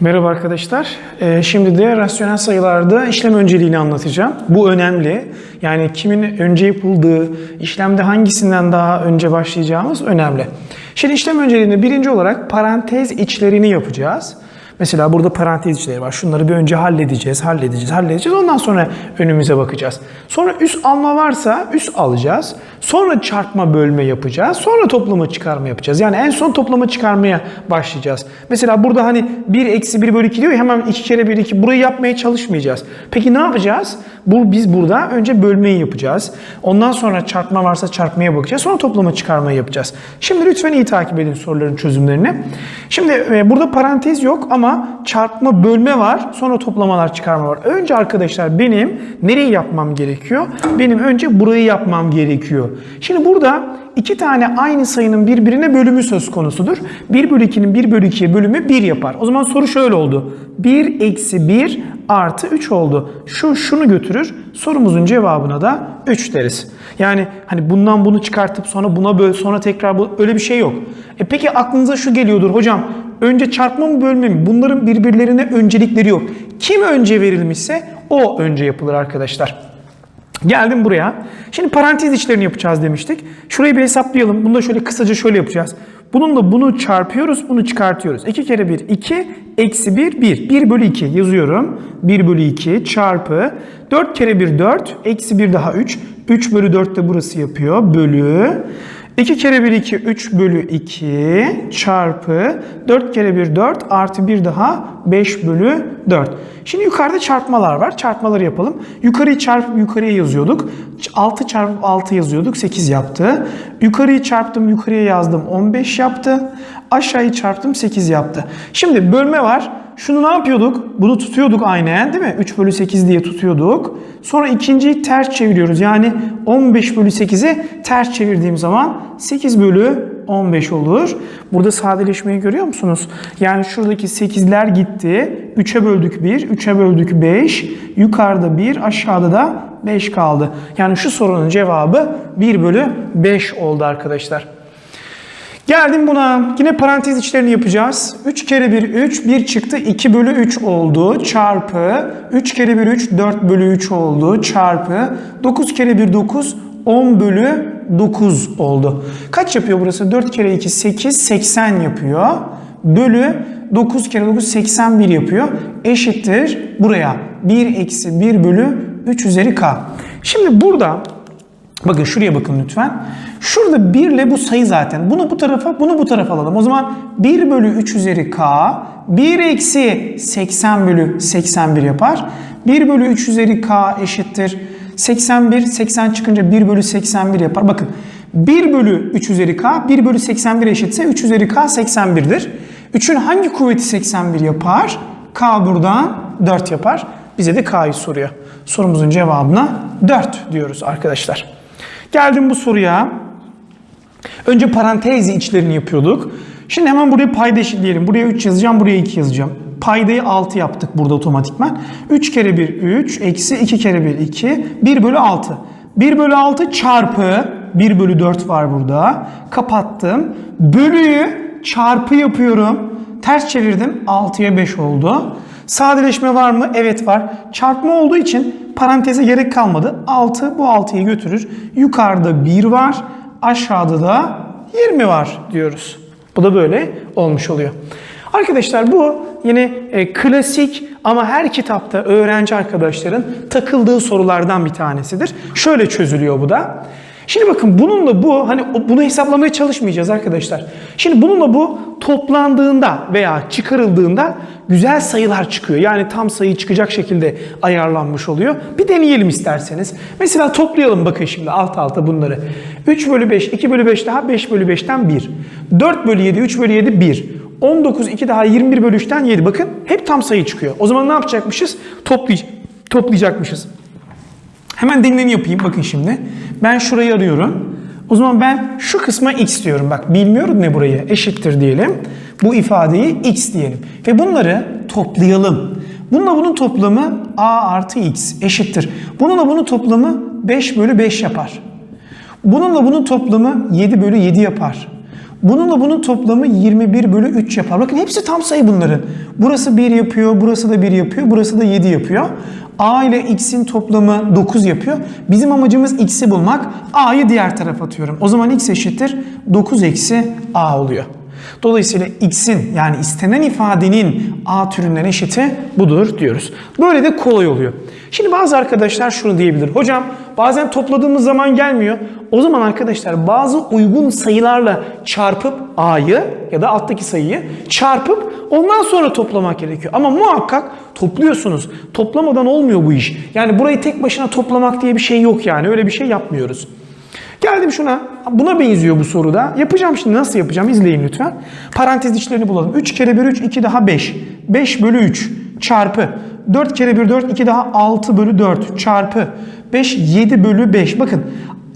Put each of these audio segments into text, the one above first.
Merhaba arkadaşlar. Ee, şimdi de rasyonel sayılarda işlem önceliğini anlatacağım. Bu önemli. Yani kimin önce yapıldığı, işlemde hangisinden daha önce başlayacağımız önemli. Şimdi işlem önceliğinde birinci olarak parantez içlerini yapacağız. Mesela burada parantez içleri var. Şunları bir önce halledeceğiz, halledeceğiz, halledeceğiz. Ondan sonra önümüze bakacağız. Sonra üst alma varsa üst alacağız. Sonra çarpma bölme yapacağız. Sonra toplama çıkarma yapacağız. Yani en son toplama çıkarmaya başlayacağız. Mesela burada hani 1 eksi 1 bölü 2 diyor ya hemen 2 kere 1 2 burayı yapmaya çalışmayacağız. Peki ne yapacağız? Bu, biz burada önce bölmeyi yapacağız. Ondan sonra çarpma varsa çarpmaya bakacağız. Sonra toplama çıkarmayı yapacağız. Şimdi lütfen iyi takip edin soruların çözümlerini. Şimdi e, burada parantez yok ama çarpma bölme var. Sonra toplamalar çıkarma var. Önce arkadaşlar benim nereyi yapmam gerekiyor? Benim önce burayı yapmam gerekiyor. Şimdi burada iki tane aynı sayının birbirine bölümü söz konusudur. 1 bölü 2'nin 1 bölü 2'ye bölümü 1 yapar. O zaman soru şöyle oldu. 1 eksi 1 artı 3 oldu. Şu şunu götürür. Sorumuzun cevabına da 3 deriz. Yani hani bundan bunu çıkartıp sonra buna böl sonra tekrar bu öyle bir şey yok. E peki aklınıza şu geliyordur hocam. Önce çarpma mı bölme mi? Bunların birbirlerine öncelikleri yok. Kim önce verilmişse o önce yapılır arkadaşlar. Geldim buraya. Şimdi parantez içlerini yapacağız demiştik. Şurayı bir hesaplayalım. Bunu da şöyle kısaca şöyle yapacağız. Bununla bunu çarpıyoruz, bunu çıkartıyoruz. 2 kere 1, 2, eksi 1, 1. 1 bölü 2 yazıyorum. 1 bölü 2 çarpı. 4 kere 1, 4, eksi 1 daha 3. 3 bölü 4 de burası yapıyor. Bölü. 2 kere 1 2 3 bölü 2 çarpı 4 kere 1 4 artı 1 daha 5 bölü 4. Şimdi yukarıda çarpmalar var. Çarpmaları yapalım. Yukarıyı çarpıp yukarıya yazıyorduk. 6 çarpıp 6 yazıyorduk. 8 yaptı. Yukarıyı çarptım yukarıya yazdım. 15 yaptı. Aşağıyı çarptım 8 yaptı. Şimdi bölme var. Şunu ne yapıyorduk? Bunu tutuyorduk aynen değil mi? 3 bölü 8 diye tutuyorduk. Sonra ikinciyi ters çeviriyoruz. Yani 15 bölü 8'i ters çevirdiğim zaman 8 bölü 15 olur. Burada sadeleşmeyi görüyor musunuz? Yani şuradaki 8'ler gitti. 3'e böldük 1, 3'e böldük 5. Yukarıda 1, aşağıda da 5 kaldı. Yani şu sorunun cevabı 1 bölü 5 oldu arkadaşlar. Geldim buna. Yine parantez içlerini yapacağız. 3 kere 1 3. 1 çıktı. 2 bölü 3 oldu. Çarpı. 3 kere 1 3. 4 bölü 3 oldu. Çarpı. 9 kere 1 9. 10 bölü 9 oldu. Kaç yapıyor burası? 4 kere 2 8. 80 yapıyor. Bölü 9 kere 9 81 yapıyor. Eşittir buraya. 1 eksi 1 bölü 3 üzeri k. Şimdi burada Bakın şuraya bakın lütfen. Şurada 1 ile bu sayı zaten. Bunu bu tarafa, bunu bu tarafa alalım. O zaman 1 bölü 3 üzeri k, 1 eksi 80 bölü 81 yapar. 1 bölü 3 üzeri k eşittir. 81, 80 çıkınca 1 bölü 81 yapar. Bakın 1 bölü 3 üzeri k, 1 bölü 81 eşitse 3 üzeri k 81'dir. 3'ün hangi kuvveti 81 yapar? K buradan 4 yapar. Bize de k'yı soruyor. Sorumuzun cevabına 4 diyoruz arkadaşlar. Geldim bu soruya. Önce parantez içlerini yapıyorduk. Şimdi hemen buraya payda eşitleyelim. Buraya 3 yazacağım, buraya 2 yazacağım. Paydayı 6 yaptık burada otomatikman. 3 kere 1 3, eksi 2 kere 1 2, 1 bölü 6. 1 bölü 6 çarpı 1 bölü 4 var burada. Kapattım. Bölüyü çarpı yapıyorum. Ters çevirdim. 6'ya 5 oldu. Sadeleşme var mı? Evet var. Çarpma olduğu için paranteze gerek kalmadı. 6 bu 6'yı götürür. Yukarıda 1 var. Aşağıda da 20 var diyoruz. Bu da böyle olmuş oluyor. Arkadaşlar bu yine e, klasik ama her kitapta öğrenci arkadaşların takıldığı sorulardan bir tanesidir. Şöyle çözülüyor bu da. Şimdi bakın bununla bu hani bunu hesaplamaya çalışmayacağız arkadaşlar. Şimdi bununla bu toplandığında veya çıkarıldığında güzel sayılar çıkıyor. Yani tam sayı çıkacak şekilde ayarlanmış oluyor. Bir deneyelim isterseniz. Mesela toplayalım bakın şimdi alt alta bunları. 3 bölü 5, 2 bölü 5 daha 5 bölü 5'ten 1. 4 bölü 7, 3 bölü 7 1. 19, 2 daha 21 bölü 3'ten 7. Bakın hep tam sayı çıkıyor. O zaman ne yapacakmışız? Toplay toplayacakmışız. Hemen denileni yapayım. Bakın şimdi. Ben şurayı arıyorum. O zaman ben şu kısma x diyorum. Bak bilmiyorum ne burayı. Eşittir diyelim. Bu ifadeyi x diyelim. Ve bunları toplayalım. Bununla bunun toplamı a artı x eşittir. Bununla bunun toplamı 5 bölü 5 yapar. Bununla bunun toplamı 7 bölü 7 yapar. Bununla bunun toplamı 21 bölü 3 yapar. Bakın hepsi tam sayı bunların. Burası 1 yapıyor, burası da 1 yapıyor, burası da 7 yapıyor. A ile x'in toplamı 9 yapıyor. Bizim amacımız x'i bulmak. A'yı diğer tarafa atıyorum. O zaman x eşittir 9 eksi a oluyor. Dolayısıyla x'in yani istenen ifadenin a türünden eşiti budur diyoruz. Böyle de kolay oluyor. Şimdi bazı arkadaşlar şunu diyebilir. Hocam bazen topladığımız zaman gelmiyor. O zaman arkadaşlar bazı uygun sayılarla çarpıp a'yı ya da alttaki sayıyı çarpıp ondan sonra toplamak gerekiyor. Ama muhakkak topluyorsunuz. Toplamadan olmuyor bu iş. Yani burayı tek başına toplamak diye bir şey yok yani. Öyle bir şey yapmıyoruz. Geldim şuna. Buna benziyor bu soruda. Yapacağım şimdi. Nasıl yapacağım? İzleyin lütfen. Parantez içlerini bulalım. 3 kere 1 3, 2 daha 5. 5 bölü 3 çarpı. 4 kere 1 4, 2 daha 6 bölü 4 çarpı. 5 7 bölü 5. Bakın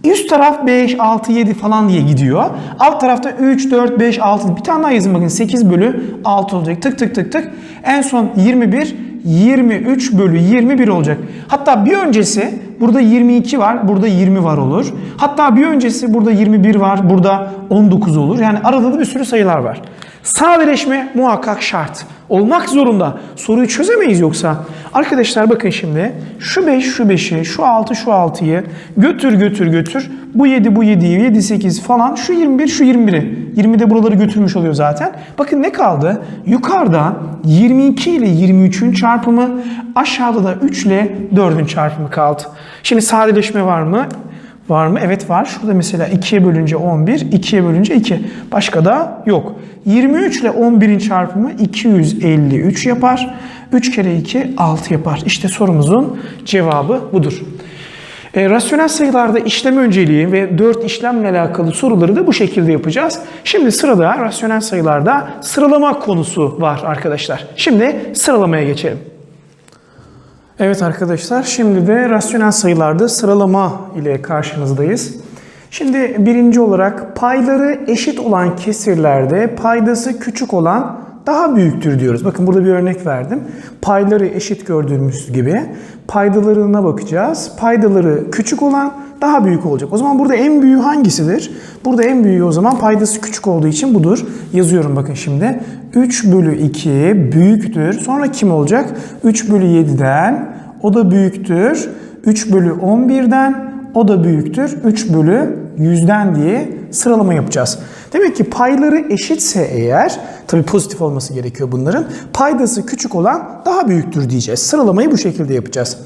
üst taraf 5, 6, 7 falan diye gidiyor. Alt tarafta 3, 4, 5, 6. Bir tane daha yazın bakın. 8 bölü 6 olacak. Tık tık tık tık. En son 21, 23 bölü 21 olacak. Hatta bir öncesi burada 22 var, burada 20 var olur. Hatta bir öncesi burada 21 var, burada 19 olur. Yani arada da bir sürü sayılar var. Sadeleşme muhakkak şart. Olmak zorunda. Soruyu çözemeyiz yoksa. Arkadaşlar bakın şimdi. Şu 5, şu 5'i, şu 6, şu 6'yı götür götür götür. Bu 7, bu 7'yi, 7, 8 falan. Şu 21, şu 21'i. 20 de buraları götürmüş oluyor zaten. Bakın ne kaldı? Yukarıda 22 ile 23'ün çarpımı, aşağıda da 3 ile 4'ün çarpımı kaldı. Şimdi sadeleşme var mı? Var mı? Evet var. Şurada mesela 2'ye bölünce 11, 2'ye bölünce 2. Başka da yok. 23 ile 11'in çarpımı 253 yapar. 3 kere 2 6 yapar. İşte sorumuzun cevabı budur. E, rasyonel sayılarda işlem önceliği ve 4 işlemle alakalı soruları da bu şekilde yapacağız. Şimdi sırada rasyonel sayılarda sıralama konusu var arkadaşlar. Şimdi sıralamaya geçelim. Evet arkadaşlar şimdi de rasyonel sayılarda sıralama ile karşınızdayız. Şimdi birinci olarak payları eşit olan kesirlerde paydası küçük olan daha büyüktür diyoruz. Bakın burada bir örnek verdim. Payları eşit gördüğümüz gibi paydalarına bakacağız. Paydaları küçük olan daha büyük olacak. O zaman burada en büyüğü hangisidir? Burada en büyüğü o zaman paydası küçük olduğu için budur. Yazıyorum bakın şimdi. 3 bölü 2 büyüktür. Sonra kim olacak? 3 bölü 7'den o da büyüktür. 3 bölü 11'den o da büyüktür. 3 bölü 100'den diye sıralama yapacağız. Demek ki payları eşitse eğer, tabi pozitif olması gerekiyor bunların, paydası küçük olan daha büyüktür diyeceğiz. Sıralamayı bu şekilde yapacağız.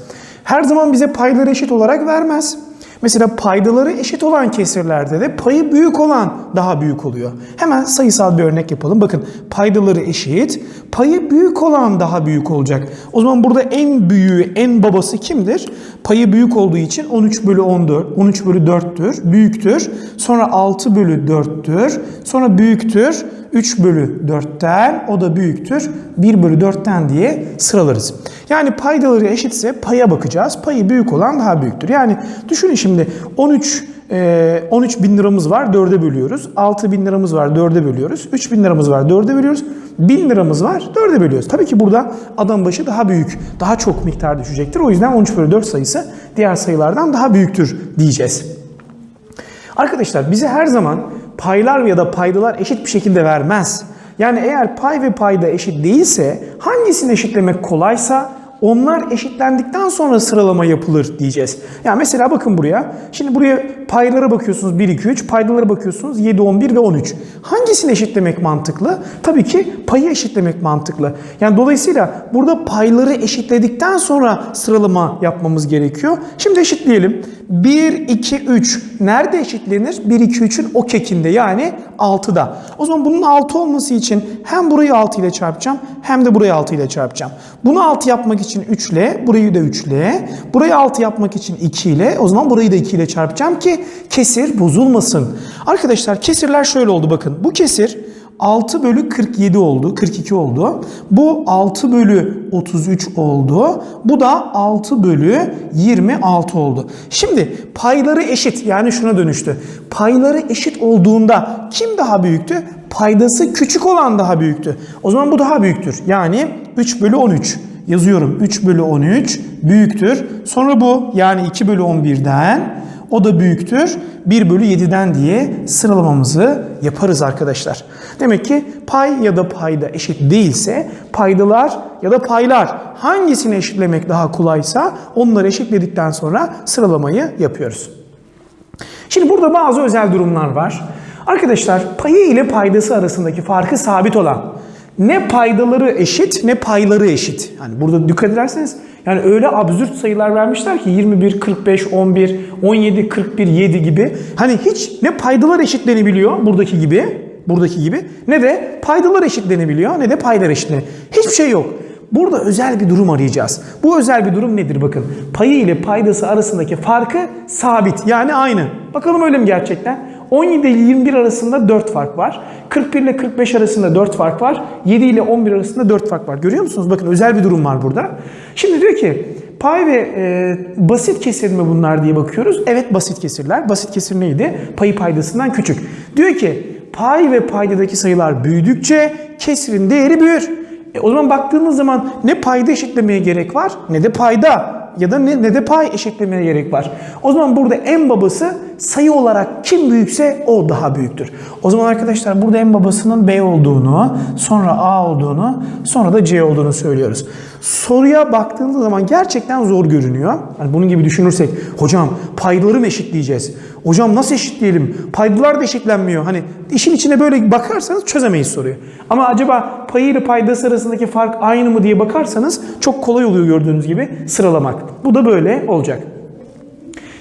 Her zaman bize payları eşit olarak vermez. Mesela paydaları eşit olan kesirlerde de payı büyük olan daha büyük oluyor. Hemen sayısal bir örnek yapalım. Bakın paydaları eşit, payı büyük olan daha büyük olacak. O zaman burada en büyüğü, en babası kimdir? Payı büyük olduğu için 13 bölü 14, 13 bölü 4'tür, büyüktür. Sonra 6 bölü 4'tür, sonra büyüktür. 3 bölü 4'ten o da büyüktür. 1 bölü 4'ten diye sıralarız. Yani paydaları eşitse paya bakacağız. Payı büyük olan daha büyüktür. Yani düşünün şimdi 13 e, 13 bin liramız var 4'e bölüyoruz. 6 bin liramız var 4'e bölüyoruz. 3 bin liramız var 4'e bölüyoruz. 1000 liramız var 4'e bölüyoruz. Tabii ki burada adam başı daha büyük, daha çok miktar düşecektir. O yüzden 13 bölü 4 sayısı diğer sayılardan daha büyüktür diyeceğiz. Arkadaşlar bize her zaman paylar ya da paydalar eşit bir şekilde vermez. Yani eğer pay ve payda eşit değilse hangisini eşitlemek kolaysa onlar eşitlendikten sonra sıralama yapılır diyeceğiz. Yani mesela bakın buraya. Şimdi buraya paylara bakıyorsunuz 1, 2, 3. Paydalara bakıyorsunuz 7, 11 ve 13. Hangisini eşitlemek mantıklı? Tabii ki payı eşitlemek mantıklı. Yani dolayısıyla burada payları eşitledikten sonra sıralama yapmamız gerekiyor. Şimdi eşitleyelim. 1, 2, 3 nerede eşitlenir? 1, 2, 3'ün o kekinde yani 6'da. O zaman bunun 6 olması için hem burayı 6 ile çarpacağım hem de burayı 6 ile çarpacağım. Bunu 6 yapmak için 3 ile, burayı da 3 ile, burayı 6 yapmak için 2 ile, o zaman burayı da 2 ile çarpacağım ki kesir bozulmasın. Arkadaşlar kesirler şöyle oldu bakın. Bu kesir 6 bölü 47 oldu. 42 oldu. Bu 6 bölü 33 oldu. Bu da 6 bölü 26 oldu. Şimdi payları eşit yani şuna dönüştü. Payları eşit olduğunda kim daha büyüktü? Paydası küçük olan daha büyüktü. O zaman bu daha büyüktür. Yani 3 bölü 13 yazıyorum. 3 bölü 13 büyüktür. Sonra bu yani 2 bölü 11'den O da büyüktür 1 bölü 7'den diye sıralamamızı yaparız arkadaşlar. Demek ki pay ya da payda eşit değilse paydalar ya da paylar hangisini eşitlemek daha kolaysa onları eşitledikten sonra sıralamayı yapıyoruz. Şimdi burada bazı özel durumlar var. Arkadaşlar payı ile paydası arasındaki farkı sabit olan ne paydaları eşit ne payları eşit. Yani burada dikkat ederseniz yani öyle absürt sayılar vermişler ki 21, 45, 11, 17, 41, 7 gibi. Hani hiç ne paydalar eşitlenebiliyor buradaki gibi, buradaki gibi ne de paydalar eşitlenebiliyor ne de paylar eşitlenebiliyor. Hiçbir şey yok. Burada özel bir durum arayacağız. Bu özel bir durum nedir bakın. Payı ile paydası arasındaki farkı sabit yani aynı. Bakalım öyle mi gerçekten? 17 ile 21 arasında 4 fark var. 41 ile 45 arasında 4 fark var. 7 ile 11 arasında 4 fark var. Görüyor musunuz? Bakın özel bir durum var burada. Şimdi diyor ki pay ve e, basit kesir mi bunlar diye bakıyoruz. Evet basit kesirler. Basit kesir neydi? Payı paydasından küçük. Diyor ki pay ve paydadaki sayılar büyüdükçe kesirin değeri büyür. E, o zaman baktığımız zaman ne payda eşitlemeye gerek var ne de payda ya da ne, ne de pay eşitlemeye gerek var. O zaman burada en babası sayı olarak kim büyükse o daha büyüktür. O zaman arkadaşlar burada en babasının B olduğunu, sonra A olduğunu, sonra da C olduğunu söylüyoruz. Soruya baktığımız zaman gerçekten zor görünüyor. Hani bunun gibi düşünürsek, hocam paydaları mı eşitleyeceğiz? Hocam nasıl eşitleyelim? Paydalar da eşitlenmiyor. Hani işin içine böyle bakarsanız çözemeyiz soruyu. Ama acaba payı ile paydası arasındaki fark aynı mı diye bakarsanız çok kolay oluyor gördüğünüz gibi sıralamak. Bu da böyle olacak.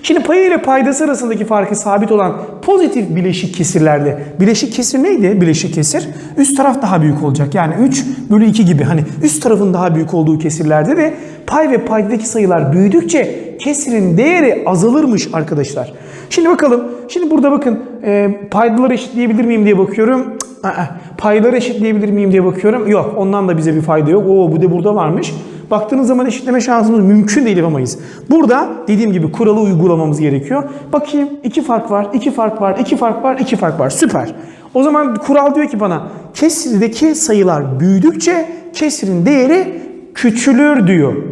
Şimdi payı ile paydası arasındaki farkı sabit olan pozitif bileşik kesirlerde bileşik kesir neydi? Bileşik kesir üst taraf daha büyük olacak. Yani 3 bölü 2 gibi hani üst tarafın daha büyük olduğu kesirlerde de pay ve paydadaki sayılar büyüdükçe kesirin değeri azalırmış arkadaşlar. Şimdi bakalım. Şimdi burada bakın e, paydaları eşitleyebilir miyim diye bakıyorum. Cık, Payları eşitleyebilir miyim diye bakıyorum. Yok ondan da bize bir fayda yok. Oo bu da burada varmış. Baktığınız zaman eşitleme şansımız mümkün değil yapamayız. Burada dediğim gibi kuralı uygulamamız gerekiyor. Bakayım iki fark var, iki fark var, iki fark var, iki fark var. Süper. O zaman kural diyor ki bana kesirdeki sayılar büyüdükçe kesirin değeri küçülür diyor.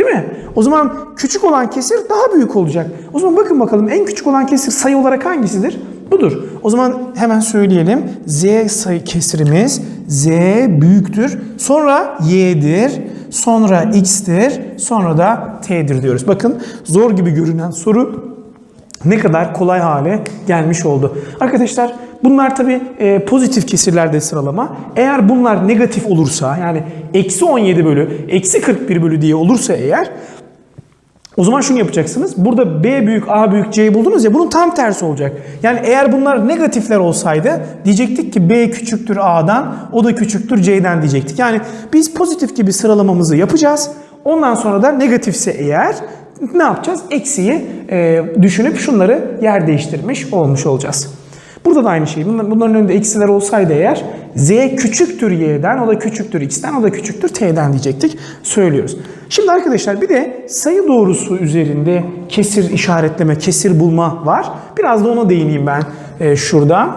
Değil mi? O zaman küçük olan kesir daha büyük olacak. O zaman bakın bakalım en küçük olan kesir sayı olarak hangisidir? Budur. O zaman hemen söyleyelim. Z sayı kesirimiz Z büyüktür. Sonra Y'dir. Sonra X'tir. Sonra da T'dir diyoruz. Bakın zor gibi görünen soru ne kadar kolay hale gelmiş oldu. Arkadaşlar bunlar tabi e, pozitif kesirlerde sıralama. Eğer bunlar negatif olursa yani eksi 17 bölü, eksi 41 bölü diye olursa eğer o zaman şunu yapacaksınız. Burada B büyük, A büyük, C'yi buldunuz ya bunun tam tersi olacak. Yani eğer bunlar negatifler olsaydı diyecektik ki B küçüktür A'dan, o da küçüktür C'den diyecektik. Yani biz pozitif gibi sıralamamızı yapacağız. Ondan sonra da negatifse eğer ne yapacağız? Eksiyi e, düşünüp şunları yer değiştirmiş olmuş olacağız. Burada da aynı şey. Bunların, önünde eksiler olsaydı eğer z küçüktür y'den, o da küçüktür x'ten, o da küçüktür t'den diyecektik. Söylüyoruz. Şimdi arkadaşlar bir de sayı doğrusu üzerinde kesir işaretleme, kesir bulma var. Biraz da ona değineyim ben e, şurada.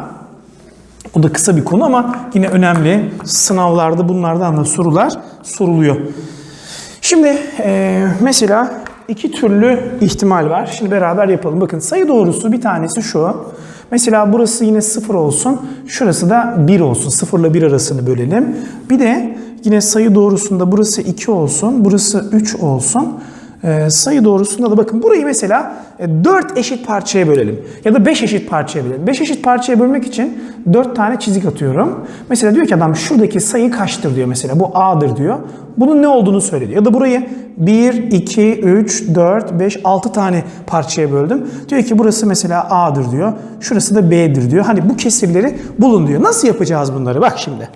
O da kısa bir konu ama yine önemli. Sınavlarda bunlardan da sorular soruluyor. Şimdi e, mesela iki türlü ihtimal var. Şimdi beraber yapalım. Bakın sayı doğrusu bir tanesi şu. Mesela burası yine 0 olsun. Şurası da 1 olsun. 0 ile 1 arasını bölelim. Bir de yine sayı doğrusunda burası 2 olsun. Burası 3 olsun. Ee, sayı doğrusunda da bakın burayı mesela 4 eşit parçaya bölelim. Ya da 5 eşit parçaya bölelim. 5 eşit parçaya bölmek için 4 tane çizik atıyorum. Mesela diyor ki adam şuradaki sayı kaçtır diyor mesela. Bu A'dır diyor. Bunun ne olduğunu söyledi. Ya da burayı 1, 2, 3, 4, 5, 6 tane parçaya böldüm. Diyor ki burası mesela A'dır diyor. Şurası da B'dir diyor. Hani bu kesirleri bulun diyor. Nasıl yapacağız bunları? Bak şimdi.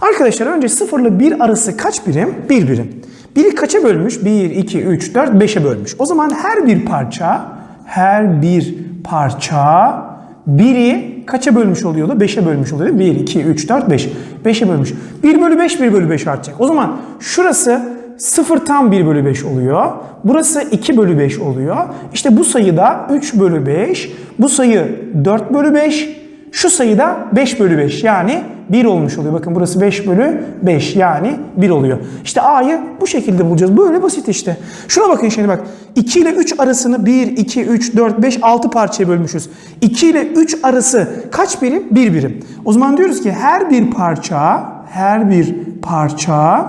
Arkadaşlar önce 0 ile 1 arası kaç birim? 1 birim. Biri kaça bölmüş? 1, 2, 3, 4, 5'e bölmüş. O zaman her bir parça, her bir parça biri kaça bölmüş oluyordu? 5'e bölmüş oluyordu. 1, 2, 3, 4, 5. 5'e bölmüş. 1 bölü 5, 1 bölü 5 artacak. O zaman şurası 0 tam 1 bölü 5 oluyor. Burası 2 bölü 5 oluyor. İşte bu sayı da 3 bölü 5. Bu sayı 4 bölü 5. Şu sayı da 5 bölü 5 yani 1 olmuş oluyor. Bakın burası 5 bölü 5 yani 1 oluyor. İşte A'yı bu şekilde bulacağız. Böyle basit işte. Şuna bakın şimdi bak. 2 ile 3 arasını 1, 2, 3, 4, 5, 6 parçaya bölmüşüz. 2 ile 3 arası kaç birim? 1 birim. O zaman diyoruz ki her bir parça, her bir parça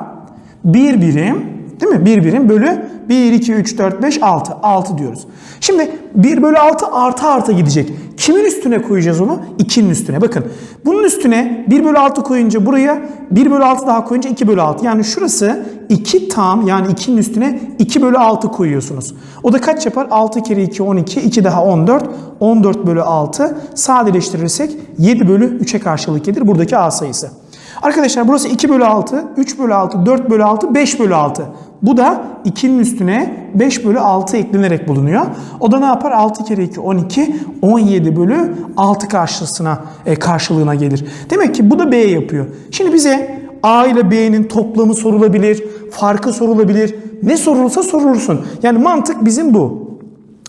1 birim değil mi? 1 birim bölü 1, 2, 3, 4, 5, 6. 6 diyoruz. Şimdi 1 bölü 6 artı artı gidecek. Kimin üstüne koyacağız onu? 2'nin üstüne. Bakın bunun üstüne 1 bölü 6 koyunca buraya 1 bölü 6 daha koyunca 2 bölü 6. Yani şurası 2 tam yani 2'nin üstüne 2 bölü 6 koyuyorsunuz. O da kaç yapar? 6 kere 2 12, 2 daha 14. 14 bölü 6 sadeleştirirsek 7 bölü 3'e karşılık gelir buradaki A sayısı. Arkadaşlar burası 2 bölü 6, 3 bölü 6, 4 bölü 6, 5 bölü 6. Bu da 2'nin üstüne 5 bölü 6 eklenerek bulunuyor. O da ne yapar? 6 kere 2 12, 17 bölü 6 karşısına, e, karşılığına gelir. Demek ki bu da B yapıyor. Şimdi bize A ile B'nin toplamı sorulabilir, farkı sorulabilir. Ne sorulursa sorulursun. Yani mantık bizim bu.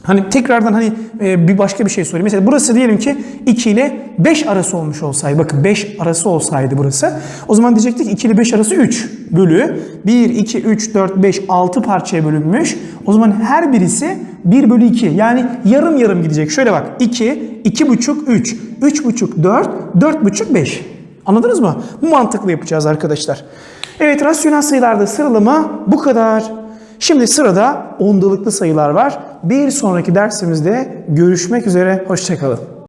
Hani tekrardan hani e, bir başka bir şey sorayım. Mesela burası diyelim ki 2 ile 5 arası olmuş olsaydı. Bakın 5 arası olsaydı burası. O zaman diyecektik ki 2 ile 5 arası 3 bölü 1, 2, 3, 4, 5, 6 parçaya bölünmüş. O zaman her birisi 1 bölü 2. Yani yarım yarım gidecek. Şöyle bak 2, 2,5, 3, 3,5, 4, 4,5, 5. Anladınız mı? Bu mantıklı yapacağız arkadaşlar. Evet rasyonel sayılarda sıralama bu kadar. Şimdi sırada ondalıklı sayılar var. Bir sonraki dersimizde görüşmek üzere. Hoşçakalın.